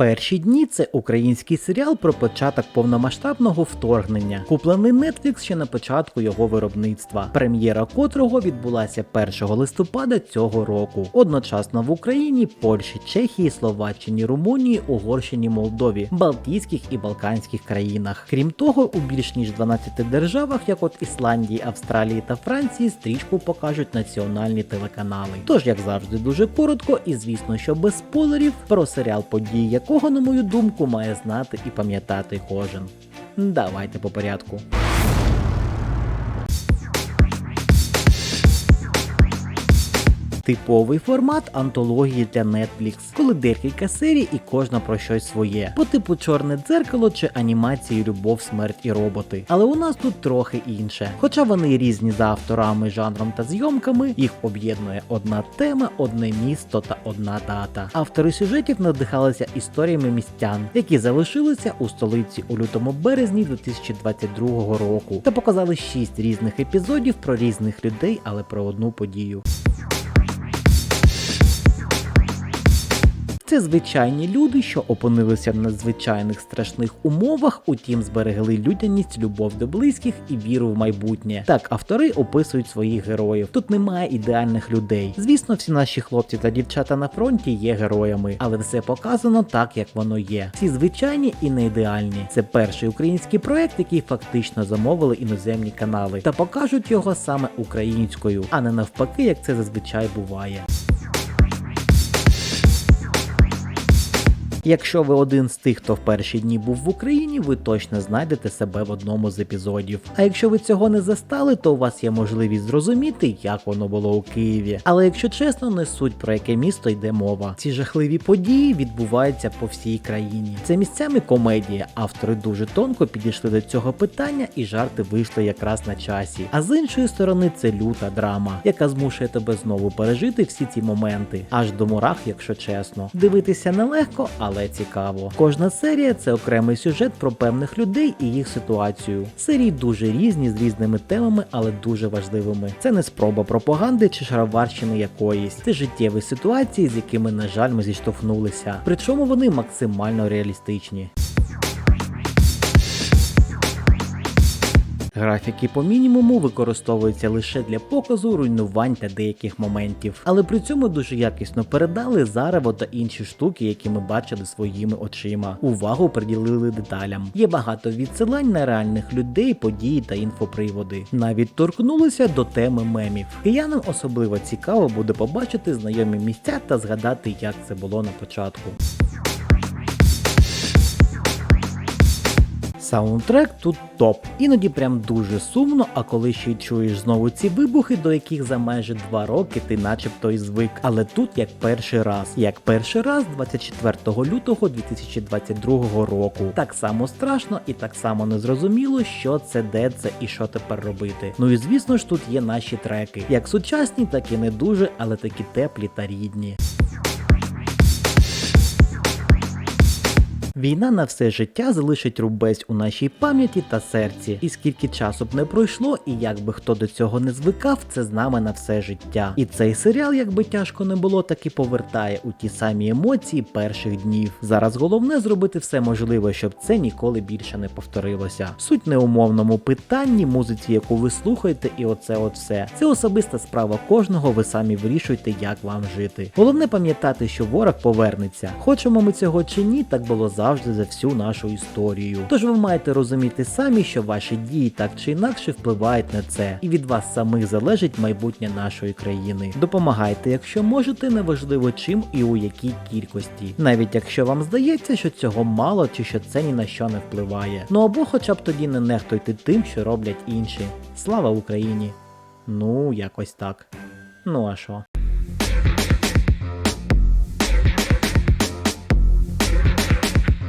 Перші дні це український серіал про початок повномасштабного вторгнення, куплений Netflix ще на початку його виробництва, прем'єра котрого відбулася 1 листопада цього року. Одночасно в Україні, Польщі, Чехії, Словаччині, Румунії, Угорщині, Молдові, Балтійських і Балканських країнах. Крім того, у більш ніж 12 державах, як от Ісландії, Австралії та Франції, стрічку покажуть національні телеканали. Тож, як завжди, дуже коротко, і звісно, що без спойлерів про серіал події якого, на мою думку, має знати і пам'ятати кожен. Давайте по порядку. Типовий формат антології для Netflix, коли декілька серій і кожна про щось своє, по типу чорне дзеркало чи анімації Любов, смерть і роботи. Але у нас тут трохи інше. Хоча вони різні за авторами, жанром та зйомками, їх об'єднує одна тема, одне місто та одна дата. Автори сюжетів надихалися історіями містян, які залишилися у столиці у лютому березні 2022 року, та показали шість різних епізодів про різних людей, але про одну подію. Це звичайні люди, що опинилися в надзвичайних страшних умовах, утім зберегли людяність, любов до близьких і віру в майбутнє. Так автори описують своїх героїв. Тут немає ідеальних людей. Звісно, всі наші хлопці та дівчата на фронті є героями, але все показано так, як воно є. Всі звичайні і не ідеальні. Це перший український проект, який фактично замовили іноземні канали, та покажуть його саме українською, а не навпаки, як це зазвичай буває. Якщо ви один з тих, хто в перші дні був в Україні, ви точно знайдете себе в одному з епізодів. А якщо ви цього не застали, то у вас є можливість зрозуміти, як воно було у Києві. Але якщо чесно, не суть про яке місто йде мова. Ці жахливі події відбуваються по всій країні. Це місцями комедія. Автори дуже тонко підійшли до цього питання, і жарти вийшли якраз на часі. А з іншої сторони, це люта драма, яка змушує тебе знову пережити всі ці моменти, аж до мурах, якщо чесно. Дивитися нелегко, але цікаво. Кожна серія це окремий сюжет про певних людей і їх ситуацію. Серії дуже різні з різними темами, але дуже важливими. Це не спроба пропаганди чи шароварщини якоїсь. Це життєві ситуації, з якими, на жаль, ми зіштовхнулися. Причому вони максимально реалістичні. Графіки по мінімуму використовуються лише для показу руйнувань та деяких моментів, але при цьому дуже якісно передали зарево та інші штуки, які ми бачили своїми очима. Увагу приділили деталям. Є багато відсилань на реальних людей, події та інфоприводи. Навіть торкнулися до теми мемів. Киянам особливо цікаво буде побачити знайомі місця та згадати, як це було на початку. Саундтрек тут топ. Іноді прям дуже сумно, а коли ще й чуєш знову ці вибухи, до яких за майже два роки ти начебто й звик. Але тут як перший раз. Як перший раз 24 лютого 2022 року. Так само страшно і так само незрозуміло, що це, де це і що тепер робити. Ну і звісно ж тут є наші треки, як сучасні, так і не дуже, але такі теплі та рідні. Війна на все життя залишить рубець у нашій пам'яті та серці. І скільки часу б не пройшло, і як би хто до цього не звикав, це з нами на все життя. І цей серіал, як би тяжко не було, таки повертає у ті самі емоції перших днів. Зараз головне зробити все можливе, щоб це ніколи більше не повторилося. Суть не умовному питанні, музиці, яку ви слухаєте, і оце от все. Це особиста справа кожного. Ви самі вирішуєте, як вам жити. Головне пам'ятати, що ворог повернеться. Хочемо ми цього чи ні, так було завжди за всю нашу історію. Тож ви маєте розуміти самі, що ваші дії так чи інакше впливають на це, і від вас самих залежить майбутнє нашої країни. Допомагайте, якщо можете, неважливо чим і у якій кількості, навіть якщо вам здається, що цього мало чи що це ні на що не впливає. Ну або хоча б тоді не нехтуйте тим, що роблять інші. Слава Україні! Ну, якось так. Ну а що?